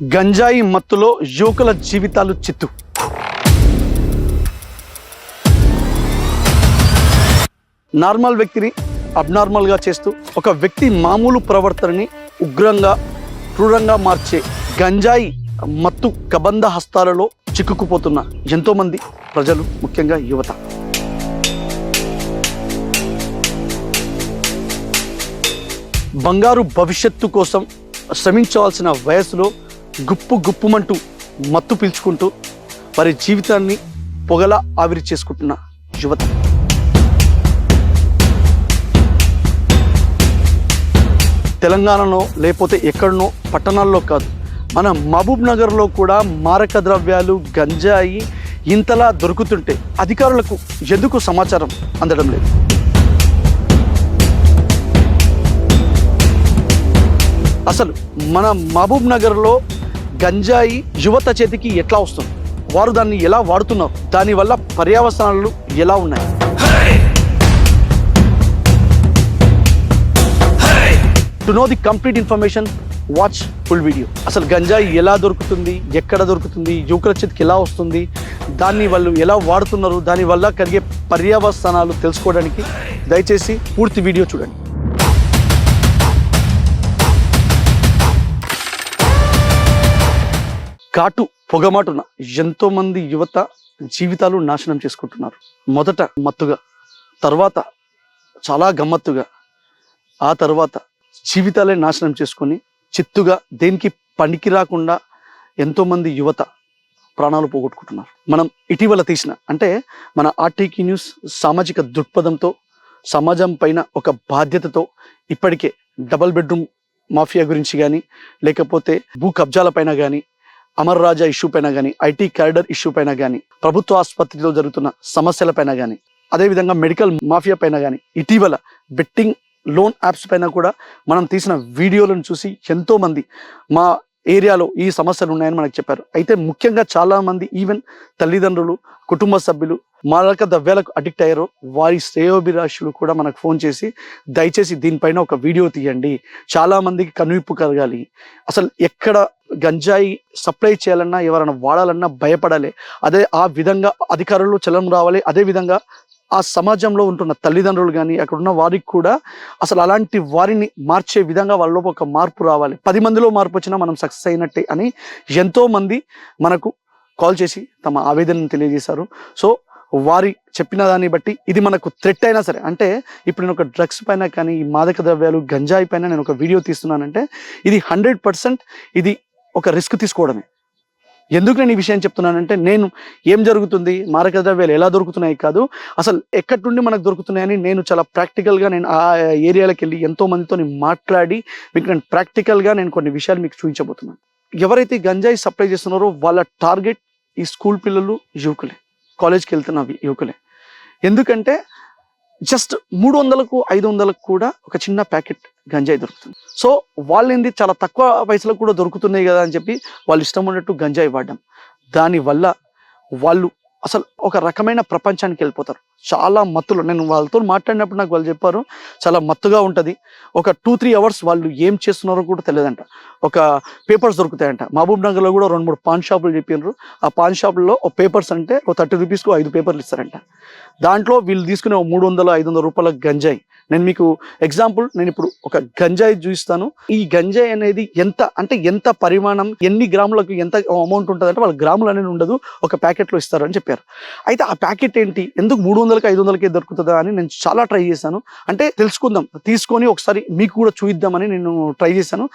గంజాయి మత్తులో యువకుల జీవితాలు చిత్తు. నార్మల్ వ్యక్తిని అబ్నార్మల్గా చేస్తూ ఒక వ్యక్తి మామూలు ప్రవర్తనని ఉగ్రంగా క్రూరంగా మార్చే గంజాయి మత్తు కబంధ హస్తాలలో చిక్కుకుపోతున్న ఎంతోమంది ప్రజలు ముఖ్యంగా యువత. బంగారు భవిష్యత్తు కోసం శ్రమించవలసిన వయసులో గుప్పు గుప్పుమంటూ మత్తు పీల్చుకుంటూ వారి జీవితాన్ని పొగలా ఆవిరి చేసుకుంటున్న యువత. తెలంగాణలో లేకపోతే ఎక్కడనో పట్టణాల్లో కాదు మన మహబూబ్ నగర్లో కూడా మారక ద్రవ్యాలు గంజాయి ఇంతలా దొరుకుతుంటే అధికారులకు ఎందుకు సమాచారం అందడం లేదు? అసలు మన మహబూబ్ నగర్లో గంజాయి యువత చేతికి ఎట్లా వస్తుంది? వారు దాన్ని ఎలా వాడుతున్నారు? దానివల్ల పర్యావసనాలు ఎలా ఉన్నాయి? To know the complete information watch full video అసలు గంజాయి ఎలా దొరుకుతుంది? ఎక్కడ దొరుకుతుంది? యువకుల చేతికి ఎలా వస్తుంది? దాన్ని వాళ్ళు ఎలా వాడుతున్నారు? దానివల్ల కలిగే పర్యావసనాలు తెలుసుకోవడానికి దయచేసి పూర్తి వీడియో చూడండి. ఘాటు పొగమాటున ఎంతో మంది యువత జీవితాలు నాశనం చేసుకుంటున్నారు. మొదట మత్తుగా తర్వాత చాలా గమ్మత్తుగా ఆ తర్వాత జీవితాలే నాశనం చేసుకొని చిత్తుగా దేనికి పనికి రాకుండా ఎంతో మంది యువత ప్రాణాలు పోగొట్టుకుంటున్నారు. మనం ఇటీవల తీసిన అంటే మన ఆర్టీకీ న్యూస్ సామాజిక దృక్పథంతో సమాజం పైన ఒక బాధ్యతతో ఇప్పటికే డబల్ బెడ్రూమ్ మాఫియా గురించి కానీ లేకపోతే భూ కబ్జాల పైన కానీ అమర్ రాజా ఇష్యూ పైన కానీ ఐటీ క్యారిడర్ ఇష్యూ పైన కానీ ప్రభుత్వ ఆసుపత్రిలో జరుగుతున్న సమస్యల పైన కానీ అదేవిధంగా మెడికల్ మాఫియా పైన కానీ ఇటీవల బెట్టింగ్ లోన్ యాప్స్ పైన కూడా మనం తీసిన వీడియోలను చూసి ఎంతోమంది మా ఏరియాలో ఈ సమస్యలు ఉన్నాయని మనకు చెప్పారు. అయితే ముఖ్యంగా చాలా మంది ఈవెన్ తల్లిదండ్రులు కుటుంబ సభ్యులు మారక ద్రవ్యాలకు అడిక్ట్ అయ్యారో. వారి శ్రేయోభిలాషులు కూడా మనకు ఫోన్ చేసి దయచేసి దీనిపైన ఒక వీడియో తీయండి. చాలా మందికి కనువిప్పు కలగాలి. అసలు ఎక్కడ గంజాయి సప్లై చేయాలన్నా ఎవరైనా వాడాలన్నా భయపడాలి. అదే ఆ విధంగా అధికారులు చలం రావాలి. అదే విధంగా ఆ సమాజంలో ఉంటున్న తల్లిదండ్రులు కానీ అక్కడ ఉన్న వారికి కూడా అసలు అలాంటి వారిని మార్చే విధంగా వాళ్ళలో ఒక మార్పు రావాలి. పది మందిలో మార్పు వచ్చినా మనం సక్సెస్ అయినట్టే అని ఎంతోమంది మనకు కాల్ చేసి తమ ఆవేదనను తెలియజేశారు. సో వారి చెప్పిన దాన్ని బట్టి ఇది మనకు థ్రెట్ అయినా సరే అంటే ఇప్పుడు నేను ఒక డ్రగ్స్ పైన కానీ ఈ మాదక ద్రవ్యాలు గంజాయి పైన నేను ఒక వీడియో తీస్తున్నానంటే ఇది హండ్రెడ్ పర్సెంట్ ఇది ఒక రిస్క్ తీసుకోవడమే. ఎందుకు నేను ఈ విషయం చెప్తున్నానంటే నేను ఏం జరుగుతుంది? మారక ద్రవ్యాలు ఎలా దొరుకుతున్నాయి కాదు. అసలు ఎక్కడి నుండి మనకు దొరుకుతున్నాయని నేను చాలా ప్రాక్టికల్గా నేను ఆ ఏరియాలకు వెళ్ళి ఎంతో మందితో మాట్లాడి మీకు నేను ప్రాక్టికల్గా నేను కొన్ని విషయాలు మీకు చూపించబోతున్నాను. ఎవరైతే గంజాయి సప్లై చేస్తున్నారో వాళ్ళ టార్గెట్ ఈ స్కూల్ పిల్లలు యువకులే. కాలేజ్కి వెళ్తున్న యువకులే. ఎందుకంటే జస్ట్ మూడు వందలకు ఐదు వందలకు కూడా ఒక చిన్న ప్యాకెట్ గంజాయి దొరుకుతుంది. సో వాళ్ళేంది? చాలా తక్కువ పైసలకు కూడా దొరుకుతున్నాయి కదా అని చెప్పి వాళ్ళు ఇష్టం ఉన్నట్టు గంజాయి వాడడం. దానివల్ల వాళ్ళు అసలు ఒక రకమైన ప్రపంచానికి వెళ్ళిపోతారు. చాలా మత్తులు నేను వాళ్ళతో మాట్లాడినప్పుడు నాకు వాళ్ళు చెప్పారు చాలా మత్తుగా ఉంటుంది. ఒక టూ త్రీ అవర్స్ వాళ్ళు ఏం చేస్తున్నారో కూడా తెలియదంట. ఒక పేపర్స్ దొరుకుతాయంట. మహబూబ్ నగర్లో కూడా రెండు మూడు పాన్ షాపులు చెప్పినారు ఆ పాన్ షాపుల్లో ఒక పేపర్స్ అంటే ఒక థర్టీ రూపీస్కు ఐదు పేపర్లు ఇస్తారంట. దాంట్లో వీళ్ళు తీసుకునే ఒక మూడు వందల ఐదు వందల రూపాయల గంజాయి. నేను మీకు ఎగ్జాంపుల్ నేను ఇప్పుడు ఒక గంజాయి చూపిస్తాను. ఈ గంజాయి అనేది ఎంత అంటే ఎంత పరిమాణం ఎన్ని గ్రాములకు ఎంత అమౌంట్ ఉంటుంది అంటే వాళ్ళ గ్రాములు అనేది ఉండదు. ఒక ప్యాకెట్లో ఇస్తారని చెప్పి చెప్పారు. అయితే ఆ ప్యాకెట్ ఏంటి? ఎందుకు మూడు వందలకి ఐదు వందలకి దొరుకుతుందా అని నేను చాలా ట్రై చేశాను. అంటే తెలుసుకుందాం. తీసుకొని ఒకసారి మీకు కూడా చూయిద్దామని నేను ట్రై చేశాను.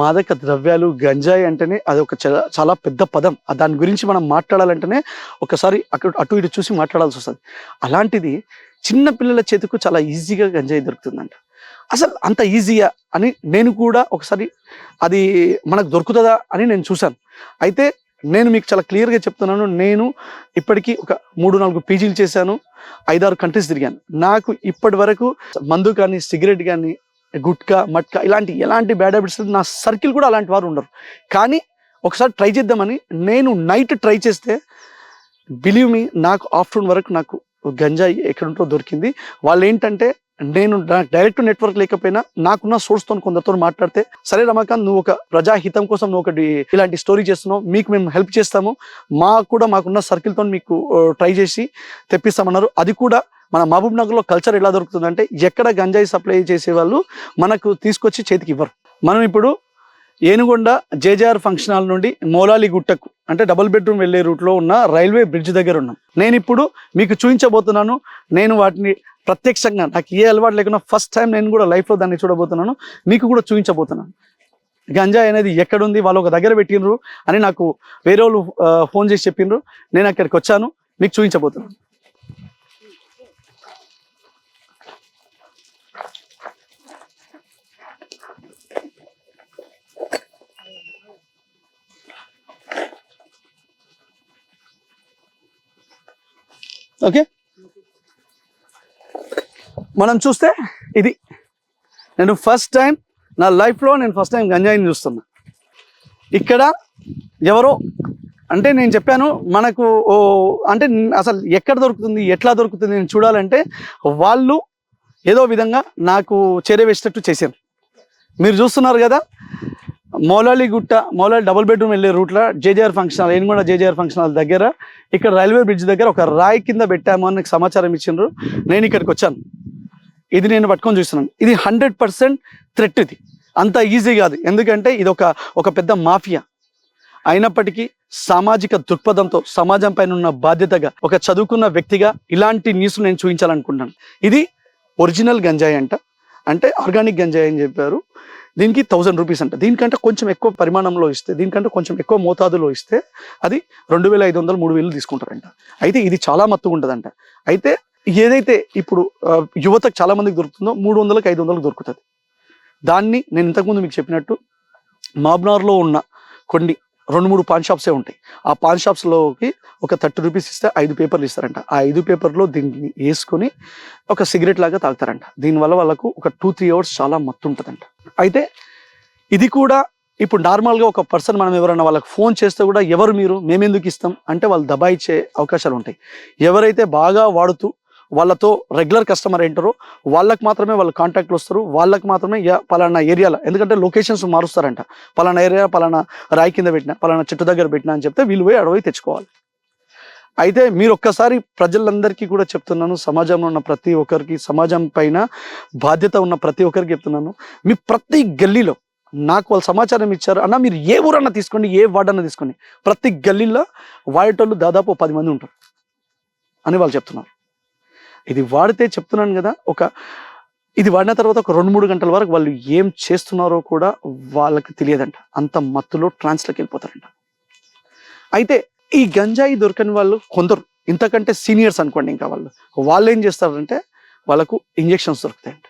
మాదక ద్రవ్యాలు గంజాయి అంటేనే అది ఒక చాలా పెద్ద పదం. దాని గురించి మనం మాట్లాడాలంటేనే ఒకసారి అక్కడ అటు ఇటు చూసి మాట్లాడాల్సి వస్తుంది. అలాంటిది చిన్న పిల్లల చేతికి చాలా ఈజీగా గంజాయి దొరుకుతుందంట. అసలు అంత ఈజీయా అని నేను కూడా ఒకసారి అది మనకు దొరుకుతుందా అని నేను చూశాను. అయితే నేను మీకు చాలా క్లియర్గా చెప్తున్నాను నేను ఇప్పటికీ ఒక మూడు నాలుగు పీజీలు చేశాను ఐదారు కంట్రీస్ తిరిగాను. నాకు ఇప్పటి వరకు మందు కానీ సిగరెట్ కానీ గుట్కా మట్కా ఇలాంటి ఎలాంటి బ్యాడ్ హ్యాబిట్స్ నా సర్కిల్ కూడా అలాంటి వారు ఉండరు. కానీ ఒకసారి ట్రై చేద్దామని నేను నైట్ ట్రై చేస్తే బిలీవ్ మీ నాకు ఆఫ్టర్నూన్ వరకు నాకు గంజాయి ఎక్కడుంటో దొరికింది. వాళ్ళు ఏంటంటే నేను డైరెక్ట్ నెట్వర్క్ లేకపోయినా నాకున్న సోర్స్తో కొందరితో మాట్లాడితే సరే రమాకాంత్ నువ్వు ఒక ప్రజాహితం కోసం నువ్వు ఒకటి ఇలాంటి స్టోరీ చేస్తున్నావు మీకు మేము హెల్ప్ చేస్తాము. మాకు కూడా మాకున్న సర్కిల్తో మీకు ట్రై చేసి తెప్పిస్తామన్నారు. అది కూడా మన మహబూబ్ నగర్లో కల్చర్ ఎలా దొరుకుతుందంటే ఎక్కడ గంజాయి సప్లై చేసే వాళ్ళు మనకు తీసుకొచ్చి చేతికి ఇవ్వరు. మనం ఇప్పుడు ఏనుగొండ జేజేఆర్ ఫంక్షన్ హాల్ నుండి మోలాలి గుట్టకు అంటే డబుల్ బెడ్రూమ్ వెళ్ళే రూట్లో ఉన్న రైల్వే బ్రిడ్జ్ దగ్గర ఉన్నాం. నేను ఇప్పుడు మీకు చూపించబోతున్నాను నేను వాటిని ప్రత్యక్షంగా నాకు ఏ అలవాటు లేకుండా ఫస్ట్ టైం నేను కూడా లైఫ్లో దాన్ని చూడబోతున్నాను. మీకు కూడా చూపించబోతున్నాను. గంజాయి అనేది ఎక్కడుంది? వాళ్ళు ఒక దగ్గర పెట్టినరు అని నాకు వేరే వాళ్ళు ఫోన్ చేసి చెప్పిండ్రు. నేను అక్కడికి వచ్చాను. మీకు చూపించబోతున్నాను. ఓకే? మనం చూస్తే ఇది. నేను ఫస్ట్ టైం నా లైఫ్లో నేను ఫస్ట్ టైం గంజాయిని చూస్తున్నా. ఇక్కడ ఎవరో అంటే నేను చెప్పాను మనకు ఓ అంటే అసలు ఎక్కడ దొరుకుతుంది ఎట్లా దొరుకుతుంది నేను చూడాలంటే వాళ్ళు ఏదో విధంగా నాకు చేరవేసేటట్టు చేశారు. మీరు చూస్తున్నారు కదా మౌలాలి గుట్ట మౌలాలి డబుల్ బెడ్రూమ్ వెళ్ళే రూట్లో జేజేఆర్ ఫంక్షన్ హాల్ కూడా జేజేఆర్ ఫంక్షన్ హాల్ దగ్గర. ఇక్కడ రైల్వే బ్రిడ్జ్ దగ్గర ఒక రాయి కింద పెట్టాము అని నాకు సమాచారం ఇచ్చిండ్రు. నేను ఇక్కడికి వచ్చాను. ఇది నేను పట్టుకొని చూస్తున్నాను. ఇది హండ్రెడ్ పర్సెంట్ థ్రెట్ ఇది. అంత ఈజీ కాదు. ఎందుకంటే ఇది ఒక ఒక పెద్ద మాఫియా. అయినప్పటికీ సామాజిక దృక్పథంతో సమాజం పైన ఉన్న బాధ్యతగా ఒక చదువుకున్న వ్యక్తిగా ఇలాంటి న్యూస్ నేను చూపించాలనుకుంటున్నాను. ఇది ఒరిజినల్ గంజాయి అంట. అంటే ఆర్గానిక్ గంజాయి అని చెప్పారు. దీనికి థౌజండ్ రూపీస్ అంట. దీనికంటే కొంచెం ఎక్కువ పరిమాణంలో ఇస్తే దీనికంటే కొంచెం ఎక్కువ మోతాదులో ఇస్తే అది రెండు వేల ఐదు వందలు మూడు వేలు తీసుకుంటారంట. అయితే ఇది చాలా మత్తుగా ఉంటుందంట. అయితే ఏదైతే ఇప్పుడు యువతకు చాలా మందికి దొరుకుతుందో మూడు వందలకు ఐదు వందలకు దొరుకుతుంది. దాన్ని నేను ఇంతకుముందు మీకు చెప్పినట్టు మాబ్నార్లో ఉన్న కొన్ని రెండు మూడు పాన్ షాప్సే ఉంటాయి. ఆ పాన్ షాప్స్లోకి ఒక థర్టీ రూపీస్ ఇస్తే ఐదు పేపర్లు ఇస్తారంట. ఆ ఐదు పేపర్లో దీన్ని వేసుకొని ఒక సిగరెట్ లాగా తాగుతారంట. దీనివల్ల వాళ్ళకు ఒక టూ త్రీ అవర్స్ చాలా మత్తు ఉంటుందంట. అయితే ఇది కూడా ఇప్పుడు నార్మల్గా ఒక పర్సన్ మనం ఎవరైనా వాళ్ళకి ఫోన్ చేస్తే కూడా ఎవరు మీరు? మేమెందుకు ఇస్తాం? అంటే వాళ్ళు దబాయిచ్చే అవకాశాలు ఉంటాయి. ఎవరైతే బాగా వాడుతూ వాళ్ళతో రెగ్యులర్ కస్టమర్ ఏంటారో వాళ్ళకి మాత్రమే వాళ్ళు కాంటాక్ట్లు వస్తారు. వాళ్ళకి మాత్రమే పలానా ఏరియాలో ఎందుకంటే లొకేషన్స్ మారుస్తారంట. పలానా ఏరియా పలానా రాయి కింద పెట్టిన పలానా చెట్టు దగ్గర పెట్టిన అని చెప్తే వీళ్ళు పోయి అడవి తెచ్చుకోవాలి. అయితే మీరు ఒక్కసారి ప్రజలందరికీ కూడా చెప్తున్నాను సమాజంలో ఉన్న ప్రతి ఒక్కరికి సమాజం పైన బాధ్యత ఉన్న ప్రతి ఒక్కరికి చెప్తున్నాను. మీ ప్రతి గల్లీలో నాకు వాళ్ళు సమాచారం ఇచ్చారు అన్న మీరు ఏ ఊరన్నా తీసుకోండి ఏ వార్డ్ అన్న తీసుకోండి. ప్రతి గల్లీలో వాడేటోళ్ళు దాదాపు పది మంది ఉంటారు అని వాళ్ళు చెప్తున్నారు. ఇది వాడితే చెప్తున్నాను కదా ఒక ఇది వాడిన తర్వాత ఒక రెండు మూడు గంటల వరకు వాళ్ళు ఏం చేస్తున్నారో కూడా వాళ్ళకి తెలియదంట. అంత మత్తులో ట్రాన్స్లోకి వెళ్ళిపోతారంట. అయితే ఈ గంజాయి దొరకని వాళ్ళు కొందరు ఇంతకంటే సీనియర్స్ అనుకోండి ఇంకా వాళ్ళు. వాళ్ళు ఏం చేస్తారంటే వాళ్ళకు ఇంజెక్షన్స్ దొరుకుతాయంట.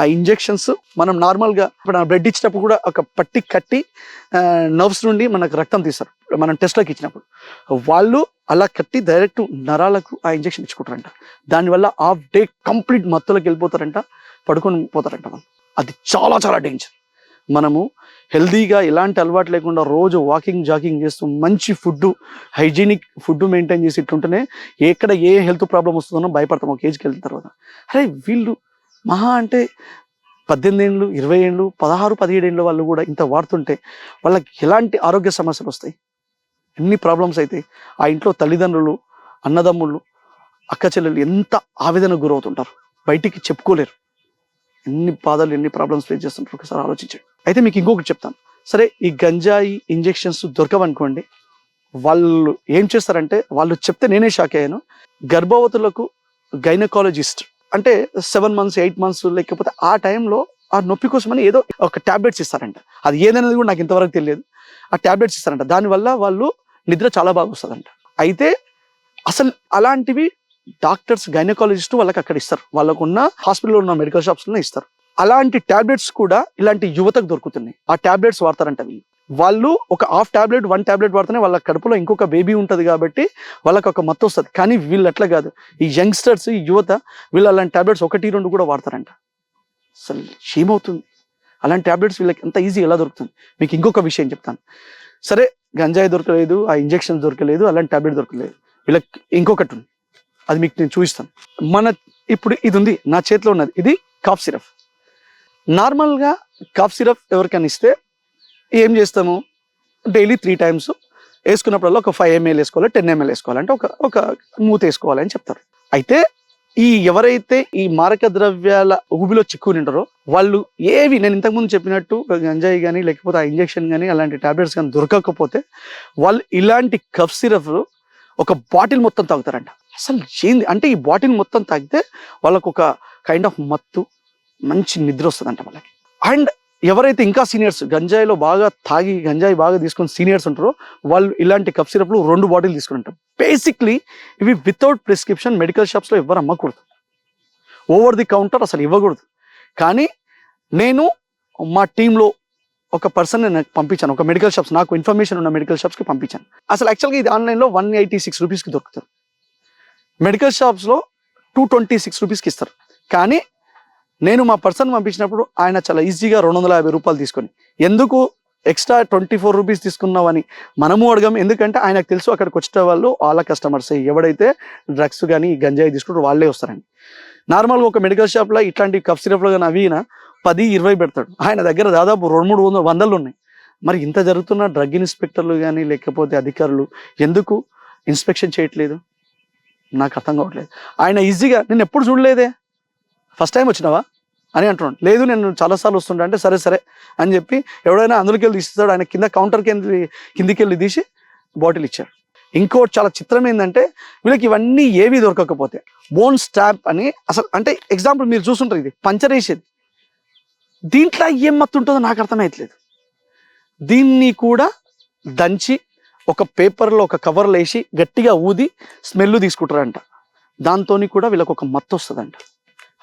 ఆ ఇంజెక్షన్స్ మనం నార్మల్గా ఇప్పుడు బ్లడ్ ఇచ్చినప్పుడు కూడా ఒక పట్టి కట్టి నర్వ్స్ నుండి మనకు రక్తం తీస్తారు. మనం టెస్ట్లోకి ఇచ్చినప్పుడు. వాళ్ళు అలా కట్టి డైరెక్ట్ నరాలకు ఆ ఇంజెక్షన్ ఇచ్చుకుంటారంట. దానివల్ల హాఫ్ డే కంప్లీట్ మత్తులకు వెళ్ళిపోతారంట పడుకొని పోతారంట వాళ్ళు. అది చాలా చాలా డేంజర్. మనము హెల్దీగా ఎలాంటి అలవాటు లేకుండా రోజు వాకింగ్ జాకింగ్ చేస్తూ మంచి ఫుడ్ హైజీనిక్ ఫుడ్ మెయింటైన్ చేసి ఇట్లుంటేనే ఎక్కడ ఏ హెల్త్ ప్రాబ్లం వస్తుందో భయపడతాం. ఒక ఏజ్కి వెళ్ళిన తర్వాత. అరే వీళ్ళు మహా అంటే పద్దెనిమిది ఏళ్ళు ఇరవై ఏళ్ళు పదహారు పదిహేడు ఏళ్ళు వాళ్ళు కూడా ఇంత వాడుతుంటే వాళ్ళకి ఎలాంటి ఆరోగ్య సమస్యలు వస్తాయి? ఎన్ని ప్రాబ్లమ్స్ అయితే ఆ ఇంట్లో తల్లిదండ్రులు అన్నదమ్ముళ్ళు అక్క చెల్లెలు ఎంత ఆవేదనకు గురవుతుంటారు? బయటికి చెప్పుకోలేరు. ఎన్ని బాధలు ఎన్ని ప్రాబ్లమ్స్ ఫేస్ చేస్తుంటారు? ఒకసారి ఆలోచించండి. అయితే మీకు ఇంకొకటి చెప్తాను. సరే ఈ గంజాయి ఇంజెక్షన్స్ దొరకవనుకోండి వాళ్ళు ఏం చేస్తారంటే వాళ్ళు చెప్తే నేనే షాక్ అయ్యాను. గర్భవతులకు గైనకాలజిస్ట్ అంటే సెవెన్ మంత్స్ ఎయిట్ మంత్స్ లేకపోతే ఆ టైంలో ఆ నొప్పి కోసమని ఏదో ఒక టాబ్లెట్స్ ఇస్తారంట. అది ఏదనేది కూడా నాకు ఇంతవరకు తెలియదు. ఆ టాబ్లెట్స్ ఇస్తారంట. దానివల్ల వాళ్ళు నిద్ర చాలా బాగా వస్తుందంట. అయితే అసలు అలాంటివి డాక్టర్స్ గైనకాలజిస్ట్ వాళ్ళకి అక్కడ ఇస్తారు. వాళ్ళకు ఉన్న హాస్పిటల్లో ఉన్న మెడికల్ షాప్స్లో ఇస్తారు. అలాంటి టాబ్లెట్స్ కూడా ఇలాంటి యువతకు దొరుకుతున్నాయి. ఆ టాబ్లెట్స్ వాడతారంట వీళ్ళు. వాళ్ళు ఒక హాఫ్ టాబ్లెట్ వన్ టాబ్లెట్ వాడితేనే వాళ్ళ కడుపులో ఇంకొక బేబీ ఉంటుంది కాబట్టి వాళ్ళకి ఒక మత్తు వస్తుంది. కానీ వీళ్ళు అట్లా కాదు. ఈ యంగ్స్టర్స్ ఈ యువత వీళ్ళు అలాంటి టాబ్లెట్స్ ఒకటి రెండు కూడా వాడతారంట. అసలు ఏమవుతుంది? అలాంటి టాబ్లెట్స్ వీళ్ళకి ఎంత ఈజీ ఎలా దొరుకుతుంది? మీకు ఇంకొక విషయం చెప్తాను. సరే గంజాయి దొరకలేదు ఆ ఇంజెక్షన్ దొరకలేదు అలాంటి టాబ్లెట్ దొరకలేదు. వీళ్ళకి ఇంకొకటి ఉంది. అది మీకు నేను చూపిస్తాను. మన ఇప్పుడు ఇది ఉంది. నా చేతిలో ఉన్నది. ఇది కాఫ్ సిరప్ నార్మల్గా కాఫ్ సిరప్ ఎవరికైనా ఇస్తే ఏం చేస్తాము? డైలీ త్రీ టైమ్స్ వేసుకున్నప్పుడల్లా ఒక ఫైవ్ ఎంఎల్ వేసుకోవాలి టెన్ ఎంఎల్ వేసుకోవాలంటే ఒక ఒక మూత వేసుకోవాలని చెప్తారు. అయితే ఈ ఎవరైతే ఈ మారక ద్రవ్యాల ఊబిలో చిక్కుని ఉంటారో వాళ్ళు ఏవి నేను ఇంతకుముందు చెప్పినట్టు గంజాయి కానీ లేకపోతే ఆ ఇంజెక్షన్ కానీ అలాంటి టాబ్లెట్స్ కానీ దొరకకపోతే వాళ్ళు ఇలాంటి కఫ్ సిరప్ ఒక బాటిల్ మొత్తం తాగుతారంట. అసలు ఏంది? అంటే ఈ బాటిల్ మొత్తం తాగితే వాళ్ళకు ఒక కైండ్ ఆఫ్ మత్తు మంచి నిద్ర వస్తుందంట వాళ్ళకి. అండ్ ఎవరైతే ఇంకా సీనియర్స్ గంజాయిలో బాగా తాగి గంజాయి బాగా తీసుకుని సీనియర్స్ ఉంటారో వాళ్ళు ఇలాంటి కఫ్ సిరప్లు రెండు బాటిల్ తీసుకుని ఉంటారు. బేసిక్లీ ఇవి వితౌట్ ప్రిస్క్రిప్షన్ మెడికల్ షాప్స్లో ఎవరు అమ్మకూడదు. ఓవర్ ది కౌంటర్ అసలు ఇవ్వకూడదు. కానీ నేను మా టీంలో ఒక పర్సన్ నాకు పంపించాను. ఒక మెడికల్ షాప్స్ నాకు ఇన్ఫర్మేషన్ ఉన్న మెడికల్ షాప్స్కి పంపించాను. అసలు యాక్చువల్గా ఇది ఆన్లైన్లో వన్ ఎయిటీ సిక్స్ రూపీస్కి దొరుకుతుంది. మెడికల్ షాప్స్లో టూ ట్వంటీ సిక్స్ రూపీస్కి ఇస్తారు. కానీ నేను మా పర్సన్ పంపించినప్పుడు ఆయన చాలా ఈజీగా రెండు వందల యాభై రూపాయలు తీసుకొని ఎందుకు ఎక్స్ట్రా ట్వంటీ ఫోర్ రూపీస్ తీసుకున్నావని మనము అడగం ఎందుకంటే ఆయనకు తెలుసు అక్కడికి వచ్చిన వాళ్ళు వాళ్ళ కస్టమర్స్. ఎవడైతే డ్రగ్స్ కానీ గంజాయి తీసుకుంటారు వాళ్ళే వస్తారండి నార్మల్గా ఒక మెడికల్ షాప్లో ఇట్లాంటి కఫ్ సిరప్లు కానీ అవి పది ఇరవై పెడతాడు. ఆయన దగ్గర దాదాపు రెండు మూడు వందల వందలు ఉన్నాయి. మరి ఇంత జరుగుతున్న డ్రగ్ ఇన్స్పెక్టర్లు కానీ లేకపోతే అధికారులు ఎందుకు ఇన్స్పెక్షన్ చేయట్లేదు? నాకు అర్థం కావట్లేదు. ఆయన ఈజీగా నేను ఎప్పుడు చూడలేదే? ఫస్ట్ టైం వచ్చినావా? అని అంటున్నాడు. లేదు నేను చాలాసార్లు వస్తుంటా అంటే సరే సరే అని చెప్పి ఎవడైనా అందులోకి వెళ్ళి తీస్తాడు ఆయన కింద కౌంటర్కి వెళ్ళి కిందికి వెళ్ళి తీసి బాటిల్ ఇచ్చాడు. ఇంకోటి చాలా చిత్రం ఏంటంటే వీళ్ళకి ఇవన్నీ ఏవి దొరకకపోతే బోన్ స్టాప్ అని అసలు అంటే ఎగ్జాంపుల్ మీరు చూసుంటారు ఇది పంచర్ వేసేది. దీంట్లో ఏం మత్తు ఉంటుందో నాకు అర్థమవుతలేదు దీన్ని కూడా దంచి ఒక పేపర్లో ఒక కవర్లో వేసి గట్టిగా ఊది స్మెల్ తీసుకుంటారంట. దాంతో కూడా వీళ్ళకి ఒక మత్తు వస్తుందంట.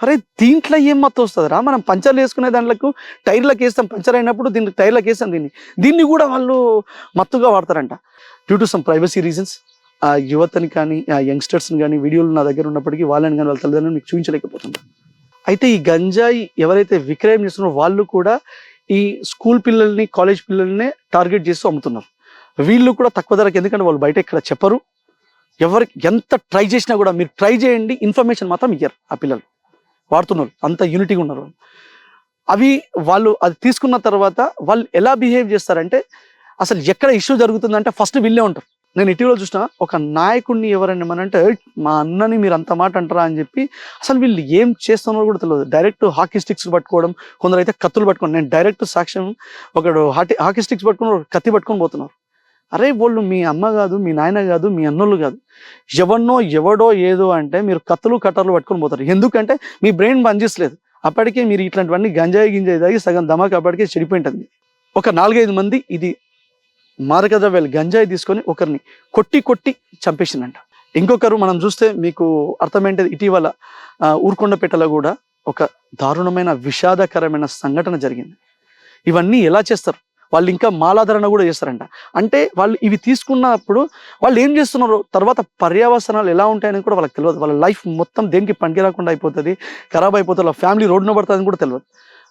అరే దీంట్లో ఏం మత్తు వస్తుందిరా? మనం పంచర్లు వేసుకునే దాంట్లకు టైర్లకు వేస్తాం. పంచర్ అయినప్పుడు దీనికి టైర్లకు వేస్తాం దీన్ని. దీన్ని కూడా వాళ్ళు మత్తుగా వాడతారంట. Due to some privacy reasons ఆ యువతని కానీ ఆ యంగ్స్టర్స్ని కానీ వీడియోలు నా దగ్గర ఉన్నప్పటికీ వాళ్ళని కానీ వాళ్ళ తల్లిదండ్రులు మీకు చూపించలేకపోతున్నారు అయితే ఈ గంజాయి ఎవరైతే విక్రయం చేస్తున్నారో వాళ్ళు కూడా ఈ స్కూల్ పిల్లల్ని కాలేజ్ పిల్లల్ని టార్గెట్ చేస్తూ అమ్ముతున్నారు. వీళ్ళు కూడా తక్కువ ధరకు ఎందుకంటే వాళ్ళు బయట ఇక్కడ చెప్పరు. ఎవరికి ఎంత ట్రై చేసినా కూడా మీరు ట్రై చేయండి. ఇన్ఫర్మేషన్ మాత్రం ఇయ్యరు ఆ పిల్లలు. వాడుతున్నారు. అంత యూనిటీగా ఉన్నారు. అవి వాళ్ళు అది తీసుకున్న తర్వాత వాళ్ళు ఎలా బిహేవ్ చేస్తారంటే అసలు ఎక్కడ ఇష్యూ జరుగుతుందంటే ఫస్ట్ వీళ్ళే ఉంటారు. నేను ఇటీవల చూసిన ఒక నాయకుడిని ఎవరైనా ఏమనంటే మా అన్నని మీరు అంత మాట అంటారా? అని చెప్పి అసలు వీళ్ళు ఏం చేస్తున్నారో కూడా తెలియదు. డైరెక్ట్ హాకీ స్టిక్స్ పట్టుకోవడం కొందరు అయితే కత్తులు పట్టుకోండి నేను డైరెక్ట్ సాక్ష్యం ఒకడు హాకీ హాకీ స్టిక్స్ పట్టుకుని కత్తి పట్టుకొని పోతున్నారు. అరే వాళ్ళు మీ అమ్మ కాదు మీ నాయన కాదు మీ అన్నోళ్ళు కాదు. ఎవరినో ఎవడో ఏదో అంటే మీరు కత్తులు కట్టర్లు పట్టుకొని పోతారు. ఎందుకంటే మీ బ్రెయిన్ పనిచేసలేదు అప్పటికే మీరు ఇట్లాంటివన్నీ గంజాయి గింజాయి తాగి సగం దమాకి అప్పటికే చెడిపోయింటుంది. ఒక నాలుగైదు మంది ఇది మారకద్రవ్యాలు గంజాయి తీసుకొని ఒకరిని కొట్టి కొట్టి చంపేసిందంట. ఇంకొకరు మనం చూస్తే మీకు అర్థమైంది ఇటీవల ఊరుకొండపేటలో కూడా ఒక దారుణమైన విషాదకరమైన సంఘటన జరిగింది. ఇవన్నీ ఎలా చేస్తారు? వాళ్ళు ఇంకా మాలాధరణ కూడా చేస్తారంట. అంటే వాళ్ళు ఇవి తీసుకున్నప్పుడు వాళ్ళు ఏం చేస్తున్నారు? తర్వాత పర్యావసనాలు ఎలా ఉంటాయని కూడా వాళ్ళకి తెలియదు. వాళ్ళ లైఫ్ మొత్తం దేనికి పనికి రాకుండా అయిపోతుంది ఖరాబ్ అయిపోతుంది వాళ్ళ ఫ్యామిలీ రోడ్డున పడుతుందని కూడా తెలియదు.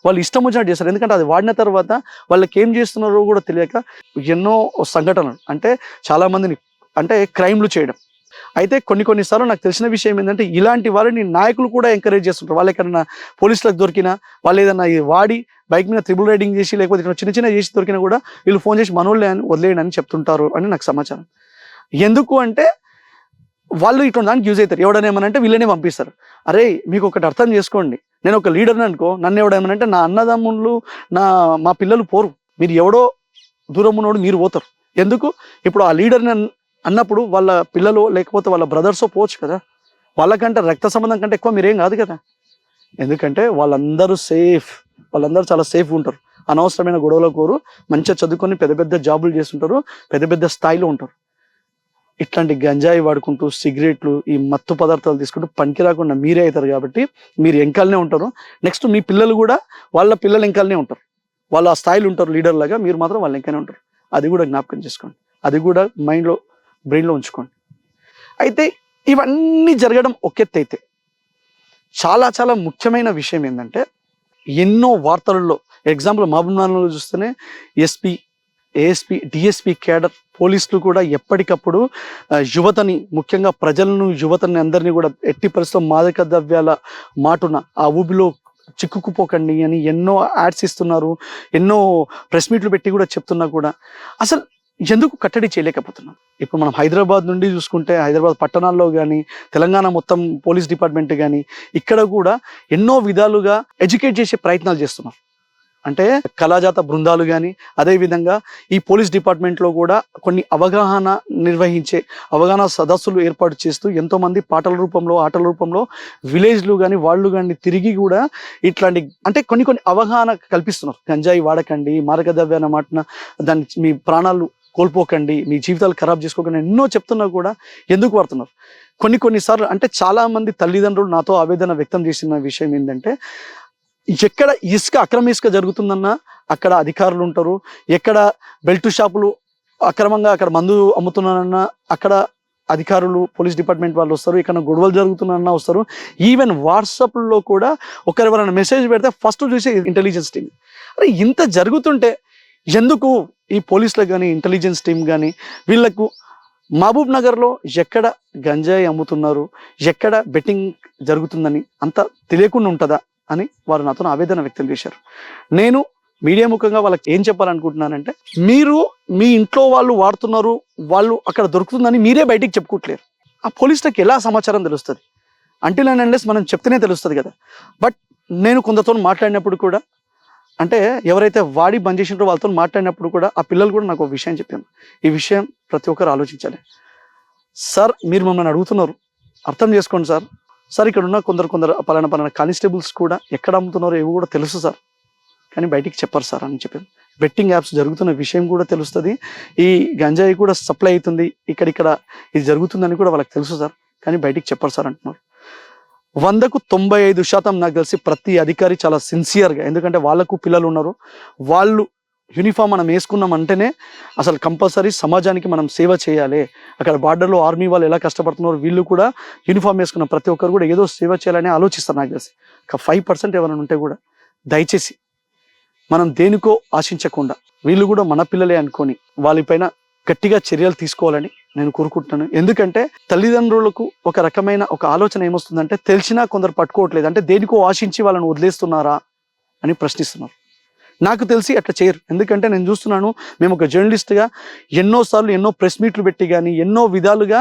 వాళ్ళు ఇష్టం వచ్చినట్టు చేస్తారు. ఎందుకంటే అది వాడిన తర్వాత వాళ్ళకి ఏం చేస్తున్నారో కూడా తెలియక ఎన్నో సంఘటనలు. అంటే చాలామందిని అంటే క్రైమ్లు చేయడం. అయితే కొన్ని కొన్నిసార్లు నాకు తెలిసిన విషయం ఏంటంటే ఇలాంటి వారిని నాయకులు కూడా ఎంకరేజ్ చేస్తుంటారు. వాళ్ళు ఎక్కడైనా పోలీసులకు దొరికినా వాళ్ళు ఏదైనా వాడి బైక్ మీద త్రిబుల్ రైడింగ్ చేసి లేకపోతే ఇట్లా చిన్న చిన్న చేసి దొరికినా కూడా వీళ్ళు ఫోన్ చేసి మనోళ్ళే అని వదిలేయండి అని చెప్తుంటారు అని నాకు సమాచారం. ఎందుకు అంటే వాళ్ళు ఇటువంటి దానికి యూజ్ అవుతారు. ఎవడనేమనంటే వీళ్ళనే పంపిస్తారు. అరే మీకు ఒకటి అర్థం చేసుకోండి. నేను ఒక లీడర్ని అనుకో నన్ను ఎవడేమనంటే నా అన్నదమ్ముళ్ళు నా మా పిల్లలు పోరు. మీరు ఎవడో దూరం ఉన్నోడు మీరు పోతారు. ఎందుకు? ఇప్పుడు ఆ లీడర్ని అన్నప్పుడు వాళ్ళ పిల్లలు లేకపోతే వాళ్ళ బ్రదర్సో పోవచ్చు కదా. వాళ్ళకంటే రక్త సంబంధం కంటే ఎక్కువ మీరేం కాదు కదా. ఎందుకంటే వాళ్ళందరూ సేఫ్ వాళ్ళందరూ చాలా సేఫ్ ఉంటారు. అనవసరమైన గొడవల కోరు మంచిగా చదువుకొని పెద్ద పెద్ద జాబులు చేస్తుంటారు పెద్ద పెద్ద స్థాయిలో ఉంటారు. ఇట్లాంటి గంజాయి వాడుకుంటూ సిగరెట్లు ఈ మత్తు పదార్థాలు తీసుకుంటూ పనికి రాకుండా మీరే అవుతారు కాబట్టి మీరు వెంకాలనే ఉంటారు. నెక్స్ట్ మీ పిల్లలు కూడా వాళ్ళ పిల్లలు ఎంకల్నే ఉంటారు. వాళ్ళు ఆ స్థాయిలో ఉంటారు లీడర్ లాగా మీరు మాత్రం వాళ్ళ ఎంకనే ఉంటారు. అది కూడా జ్ఞాపకం చేసుకోండి. అది కూడా మైండ్లో బ్రెయిన్లో ఉంచుకోండి. అయితే ఇవన్నీ జరగడం ఒకెత్తైతే చాలా చాలా ముఖ్యమైన విషయం ఏంటంటే ఎన్నో వార్తలలో ఎగ్జాంపుల్ మహబూబ్నగర్లో చూస్తేనే ఎస్పీ ఏఎస్పీ డిఎస్పి కేడర్ పోలీసులు కూడా ఎప్పటికప్పుడు యువతని ముఖ్యంగా ప్రజలను యువతని అందరినీ కూడా ఎట్టి పరిస్థితుల్లో మాదక ద్రవ్యాల మాటున ఆ ఊబిలో చిక్కుకుపోకండి అని ఎన్నో యాడ్స్ ఇస్తున్నారు ఎన్నో ప్రెస్ మీట్లు పెట్టి కూడా చెప్తున్నా కూడా. అసలు ఎందుకు కట్టడి చేయలేకపోతున్నాం? ఇప్పుడు మనం హైదరాబాద్ నుండి చూసుకుంటే హైదరాబాద్ పట్టణాల్లో కానీ తెలంగాణ మొత్తం పోలీస్ డిపార్ట్మెంట్ కానీ ఇక్కడ కూడా ఎన్నో విధాలుగా ఎడ్యుకేట్ చేసే ప్రయత్నాలు చేస్తున్నారు. అంటే కళాజాత బృందాలు కానీ అదేవిధంగా ఈ పోలీస్ డిపార్ట్మెంట్లో కూడా కొన్ని అవగాహన నిర్వహించే అవగాహన సదస్సులు ఏర్పాటు చేస్తూ ఎంతోమంది పాటల రూపంలో ఆటల రూపంలో విలేజ్లు కానీ వాళ్ళు కానీ తిరిగి కూడా ఇట్లాంటి అంటే కొన్ని కొన్ని అవగాహన కల్పిస్తున్నారు. గంజాయి వాడకండి మారక మాటన దాన్ని మీ ప్రాణాలు కోల్పోకండి మీ జీవితాలు ఖరాబ్ చేసుకోకండి ఎన్నో చెప్తున్నా కూడా ఎందుకు వాడుతున్నారు? కొన్ని కొన్నిసార్లు అంటే చాలా మంది తల్లిదండ్రులు నాతో ఆవేదన వ్యక్తం చేసిన విషయం ఏంటంటే ఎక్కడ ఇసుక అక్రమ ఇసుక జరుగుతుందన్నా అక్కడ అధికారులు ఉంటారు ఎక్కడ బెల్ట్ షాపులు అక్రమంగా అక్కడ మందు అమ్ముతున్నారన్నా అక్కడ అధికారులు పోలీస్ డిపార్ట్మెంట్ వాళ్ళు వస్తారు ఇక్కడ గొడవలు జరుగుతున్నారన్నా వస్తారు. ఈవెన్ వాట్సాప్లో కూడా ఒకరెవరైనా మెసేజ్ పెడితే ఫస్ట్ చూసే ఇంటెలిజెన్స్ టీమ్ అరే ఇంత జరుగుతుంటే ఎందుకు ఈ పోలీసులకు కానీ ఇంటెలిజెన్స్ టీం కానీ వీళ్ళకు మహబూబ్ నగర్లో ఎక్కడ గంజాయి అమ్ముతున్నారు ఎక్కడ బెట్టింగ్ జరుగుతుందని అంత తెలియకుండా ఉంటుందా అని వారు నాతో ఆవేదన వ్యక్తం చేశారు. నేను మీడియా ముఖంగా వాళ్ళకి ఏం చెప్పాలనుకుంటున్నానంటే మీరు మీ ఇంట్లో వాళ్ళు వాడుతున్నారు వాళ్ళు అక్కడ దొరుకుతుందని మీరే బయటికి చెప్పుకోవట్లేరు ఆ పోలీసులకు ఎలా సమాచారం తెలుస్తుంది? అంటిల్ అండ్ అన్లెస్ మనం చెప్తేనే తెలుస్తుంది కదా. బట్ నేను కొందరితో మాట్లాడినప్పుడు కూడా అంటే ఎవరైతే వాడి బంద్ చేసినారో వాళ్ళతో మాట్లాడినప్పుడు కూడా ఆ పిల్లలు కూడా నాకు ఒక విషయం చెప్పాను ఈ విషయం ప్రతి ఒక్కరు ఆలోచించాలి. సార్ మీరు మమ్మల్ని అడుగుతున్నారు. అర్థం చేసుకోండి సార్. సార్ ఇక్కడ ఉన్న కొందరు కొందరు పలానా పలానా కానిస్టేబుల్స్ కూడా ఎక్కడ అమ్ముతున్నారో ఏవి కూడా తెలుసు సార్. కానీ బయటికి చెప్పరు సార్ అని చెప్పారు. బెట్టింగ్ యాప్స్ జరుగుతున్న విషయం కూడా తెలుస్తుంది. ఈ గంజాయి కూడా సప్లై అవుతుంది. ఇక్కడిక్కడ ఇది జరుగుతుందని కూడా వాళ్ళకి తెలుసు సార్. కానీ బయటికి చెప్పరు సార్ అంటున్నారు. వందకు తొంభై ఐదు శాతం నాకు తెలిసి ప్రతి అధికారి చాలా సిన్సియర్గా ఎందుకంటే వాళ్ళకు పిల్లలు ఉన్నారు. వాళ్ళు యూనిఫామ్ మనం వేసుకున్నాం అంటేనే అసలు కంపల్సరీ సమాజానికి మనం సేవ చేయాలి. అక్కడ బార్డర్లో ఆర్మీ వాళ్ళు ఎలా కష్టపడుతున్నారు వీళ్ళు కూడా యూనిఫామ్ వేసుకున్న ప్రతి ఒక్కరు కూడా ఏదో సేవ చేయాలని ఆలోచిస్తారు నాకు తెలిసి. ఒక ఫైవ్ పర్సెంట్ ఎవరైనా ఉంటే కూడా దయచేసి మనం దేనికో ఆశించకుండా వీళ్ళు కూడా మన పిల్లలే అనుకొని వాళ్ళపైన గట్టిగా చర్యలు తీసుకోవాలని నేను కోరుకుంటున్నాను. ఎందుకంటే తల్లిదండ్రులకు ఒక రకమైన ఒక ఆలోచన ఏమొస్తుందంటే తెలిసినా కొందరు పట్టుకోవట్లేదు. అంటే దేనికో ఆశించి వాళ్ళని వదిలేస్తున్నారా అని ప్రశ్నిస్తున్నారు. నాకు తెలిసి అట్లా చేయరు. ఎందుకంటే నేను చూస్తున్నాను మేము ఒక జర్నలిస్ట్గా ఎన్నోసార్లు ఎన్నో ప్రెస్ మీట్లు పెట్టి కానీ ఎన్నో విధాలుగా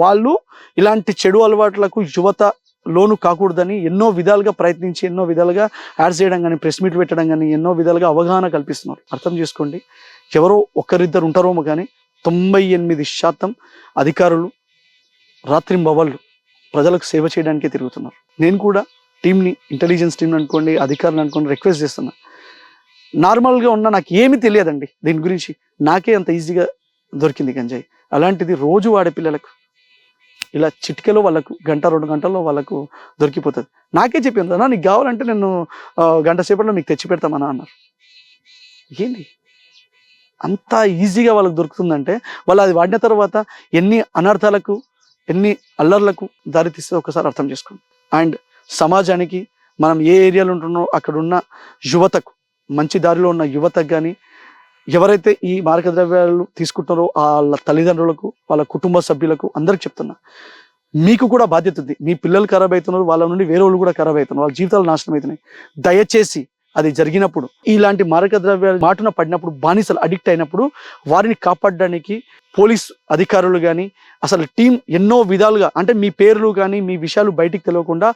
వాళ్ళు ఇలాంటి చెడు అలవాట్లకు యువత లోను కాకూడదని ఎన్నో విధాలుగా ప్రయత్నించి ఎన్నో విధాలుగా యాడ్ చేయడం కానీ ప్రెస్ మీట్లు పెట్టడం కానీ ఎన్నో విధాలుగా అవగాహన కల్పిస్తున్నారు. అర్థం చేసుకోండి. ఎవరో ఒక్కరిద్దరు ఉంటారేమో కానీ తొంభై ఎనిమిది శాతం అధికారులు రాత్రింబవళ్ళు ప్రజలకు సేవ చేయడానికే తిరుగుతున్నారు. నేను కూడా టీంని ఇంటెలిజెన్స్ టీంని అనుకోండి అధికారులు అనుకోండి రిక్వెస్ట్ చేస్తున్నా. నార్మల్గా ఉన్న నాకు ఏమీ తెలియదండి దీని గురించి. నాకే అంత ఈజీగా దొరికింది గంజాయి. అలాంటిది రోజు వాడే పిల్లలకు ఇలా చిటికెలో వాళ్ళకు గంట రెండు గంటల్లో వాళ్ళకు దొరికిపోతుంది. నాకే చెప్పింది అన్న నీకు కావాలంటే నేను గంట సేపట్లో మీకు తెచ్చి పెడతామన్నా అన్నారు. ఏంది? అంత ఈజీగా వాళ్ళకి దొరుకుతుందంటే వాళ్ళు అది వాడిన తర్వాత ఎన్ని అనర్థాలకు ఎన్ని అల్లర్లకు దారితీస్తే ఒకసారి అర్థం చేసుకోండి. అండ్ సమాజానికి మనం ఏ ఏరియాలో ఉంటున్నో అక్కడ ఉన్న యువతకు మంచి దారిలో ఉన్న యువతకు కానీ ఎవరైతే ఈ మారక ద్రవ్యాలు తీసుకుంటున్నారో వాళ్ళ తల్లిదండ్రులకు వాళ్ళ కుటుంబ సభ్యులకు అందరికి చెప్తున్నా మీకు కూడా బాధ్యత ఉంది. మీ పిల్లలు ఖరాబ్ అవుతున్నారు వాళ్ళ నుండి వేరే వాళ్ళు కూడా ఖరాబ్ అవుతున్నారు వాళ్ళ జీవితాలు నాశనం అవుతున్నాయి. దయచేసి అది జరిగినప్పుడు ఇలాంటి మారక ద్రవ్యాలు మాటున పడినప్పుడు బానిసలు అడిక్ట్ అయినప్పుడు వారిని కాపాడడానికి పోలీస్ అధికారులు కానీ అసలు టీం ఎన్నో విధాలుగా అంటే మీ పేర్లు కానీ మీ విషయాలు బయటికి తెలియకుండా